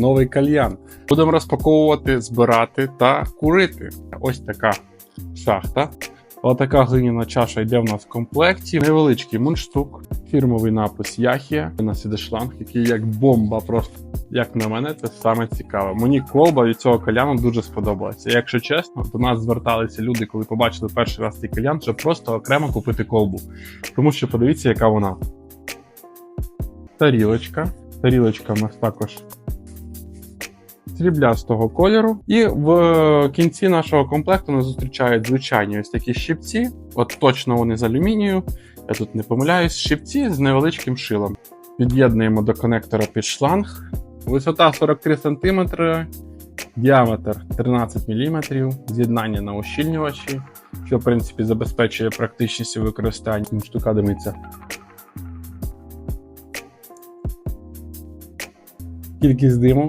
новий кальян. Будемо розпаковувати, збирати та курити. Ось така шахта. Отака глиняна чаша йде в нас в комплекті. Невеличкий мундштук, фірмовий напис Яхія. У нас іде шланг, який як бомба. Просто як на мене, це саме цікаве. Мені колба від цього кальяну дуже сподобалася. Якщо чесно, до нас зверталися люди, коли побачили перший раз цей кальян, щоб просто окремо купити колбу. Тому що подивіться, яка вона. Тарілочка. Тарілочка в нас також сріблястого кольору. І в кінці нашого комплекту нас зустрічають звичайні ось такі щипці. От точно вони з алюмінію. Я тут не помиляюсь. Щипці з невеличким шилом. Під'єднуємо до конектора під шланг. Висота 43 см, діаметр 13 мм, з'єднання на ущільнювачі, що в принципі забезпечує практичність у використанні. Штука димиться. Кількість диму